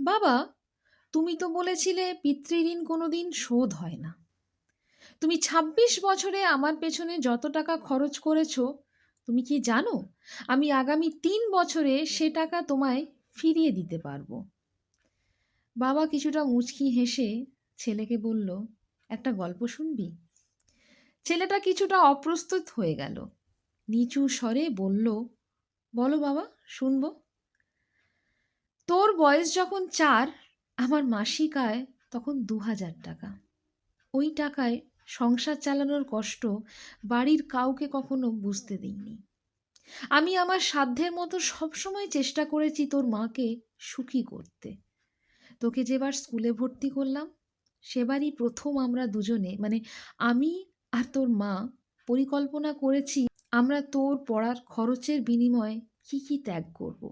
বাবা, তুমি তো বলেছিলে পিতৃঋণ কোনোদিন শোধ হয় না। তুমি ২৬ বছরে আমার পেছনে যত টাকা খরচ করেছ, তুমি কি জানো? আমি আগামী তিন বছরে সে টাকা তোমায় ফিরিয়ে দিতে পারব। বাবা কিছুটা মুচকি হেসে ছেলেকে বলল, একটা গল্প শুনবি? ছেলেটা কিছুটা অপ্রস্তুত হয়ে গেল। নিচু স্বরে বলল, বলো বাবা, শুনব। তোর বয়স যখন চার, আমার মাসিক আয় তখন দু হাজার টাকা। ওই টাকায় সংসার চালানোর কষ্ট বাড়ির কাউকে কখনো বুঝতে দিইনি। আমি আমার সাধ্যের মতো সবসময় চেষ্টা করেছি তোর মাকে সুখী করতে। তোকে যেবার স্কুলে ভর্তি করলাম, সেবারই প্রথম আমরা দুজনে মানে আমি আর তোর মা পরিকল্পনা করেছি আমরা তোর পড়ার খরচের বিনিময়ে কী কী ত্যাগ করব।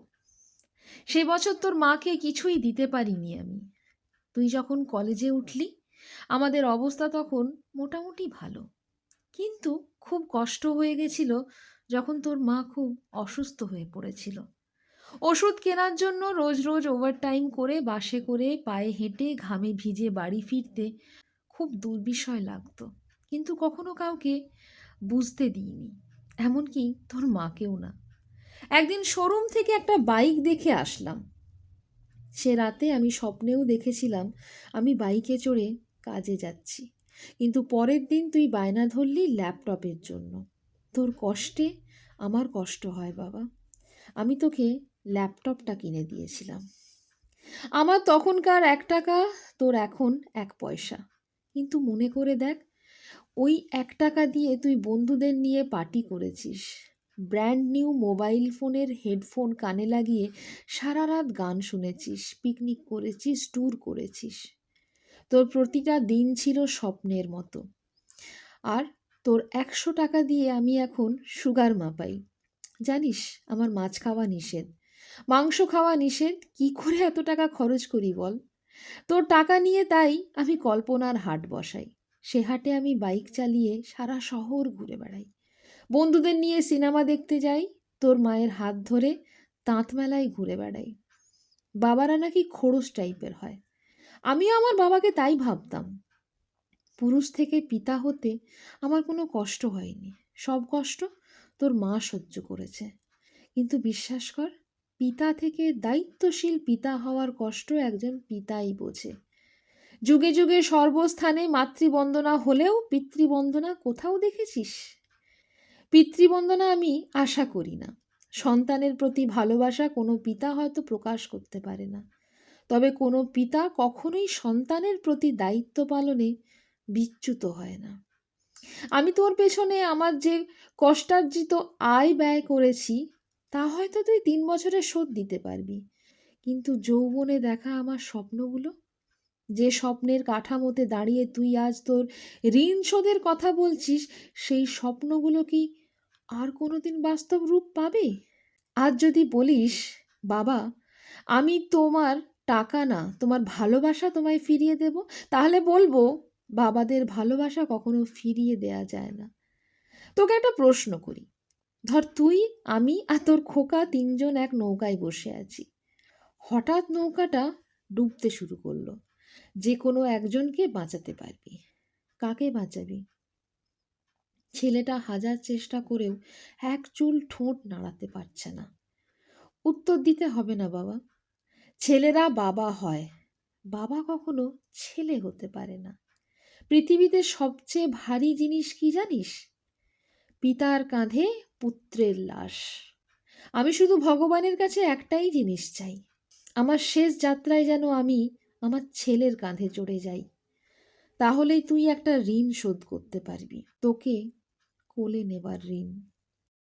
সে বছর তোর মাকে কিছুই দিতে পারিনি আমি। তুই যখন কলেজে উঠলি, আমাদের অবস্থা তখন মোটামুটি ভালো। কিন্তু খুব কষ্ট হয়ে গেছিল যখন তোর মা খুব অসুস্থ হয়ে পড়েছিল। ওষুধ কেনার জন্য রোজ রোজ ওভারটাইম করে বাসে করে পায়ে হেঁটে ঘামে ভিজে বাড়ি ফিরতে খুব দুর্বিষয় লাগতো। কিন্তু কখনো কাউকে বুঝতে দিইনি। এমনকি তোর মাকেও না। একদিন শোরুম থেকে একটা বাইক দেখে আসলাম। সে রাতে আমি স্বপ্নেও দেখেছিলাম আমি বাইকে চড়ে কাজে যাচ্ছি। কিন্তু পরের দিন তুই বায়না ধরলি ল্যাপটপের জন্য। তোর কষ্টে আমার কষ্ট হয় বাবা। আমি তোকে ল্যাপটপটা কিনে দিয়েছিলাম। আমার তখনকার এক টাকা, তোর এখন এক পয়সা। কিন্তু মনে করে দেখ, ওই এক টাকা দিয়ে তুই বন্ধুদের নিয়ে পার্টি করেছিস। ব্র্যান্ড নিউ মোবাইল ফোনের হেডফোন কানে লাগিয়ে সারা রাত গান শুনেছিস, পিকনিক করেছিস, ট্যুর করেছিস। তোর প্রতিটা দিন ছিল স্বপ্নের মতো। আর তোর একশো টাকা দিয়ে আমি এখন সুগার মাপাই। জানিস, আমার মাছ খাওয়া নিষেধ। মাংস খাওয়া নিষেধ? কি করে এত টাকা খরচ করি বল? তোর টাকা নিয়ে তাই আমি কল্পনার হাট বসাই। সে হাটে আমি বাইক চালিয়ে সারা শহর ঘুরে বেড়াই। বন্ধুদের নিয়ে সিনেমা দেখতে যাই, তোর মায়ের হাত ধরে তাঁত মেলায় ঘুরে বেড়াই। বাবারা নাকি খোড়স টাইপের হয়। আমিও আমার বাবাকে তাই ভাবতাম। পুরুষ থেকে পিতা হতে আমার কোনো কষ্ট হয়নি। সব কষ্ট তোর মা সহ্য করেছে। কিন্তু বিশ্বাস কর, পিতা থেকে দায়িত্বশীল পিতা হওয়ার কষ্ট একজন পিতাই বোঝে। যুগে যুগে সর্বস্থানে মাতৃবন্দনা হলেও পিতৃবন্দনা কোথাও দেখেছিস? পিতৃবন্দনা আমি আশা করি না। সন্তানের প্রতি ভালোবাসা কোনো পিতা হয়তো প্রকাশ করতে পারে না। তবে কোনো পিতা কখনোই সন্তানের প্রতি দায়িত্ব পালনে বিচ্যুত হয় না। আমি তোর পেছনে আমার যে কষ্টার্জিত আয় ব্যয় করেছি, তা হয়তো তুই তিন বছরে শোধ দিতে পারবি। কিন্তু যৌবনে দেখা আমার স্বপ্নগুলো যে স্বপ্নের কাঠামোতে দাঁড়িয়ে তুই আজ তোর ঋণ শোধের কথা বলছিস, সেই স্বপ্নগুলো কি আর কোনো দিন বাস্তব রূপ পাবে? আজ যদি বলিস, বাবা, আমি তোমার টাকা না, তোমার ভালোবাসা তোমায় ফিরিয়ে দেব, তাহলে বলব বাবাদের ভালোবাসা কখনো ফিরিয়ে দেয়া যায় না। তোকে একটা প্রশ্ন করি। ধর তুই, আমি আর তোর খোকা তিনজন এক নৌকায় বসে আছি। হঠাৎ নৌকাটা ডুবতে শুরু করল। যে কোনো একজনকে বাঁচাতে পারবি। কাকে বাঁচাবি? ছেলেটা হাজার চেষ্টা করেও এক চুল ঠোঁট নাড়াতে পারছে না। উত্তর দিতে হবে না বাবা। ছেলেরা বাবা হয়। বাবা কখনো ছেলে হতে পারে না। পৃথিবীতে সবচেয়ে ভারী জিনিস কি জানিস? পিতার কাঁধে পুত্রের লাশ। আমি শুধু ভগবানের কাছে একটাই জিনিস চাই। আমার শেষ যাত্রায় যেন আমি আমার ছেলের কাঁধে চড়ে যাই। তাহলেই তুই একটা ঋণ শোধ করতে পারবি। তোকে কোলে নেবার ঋণ।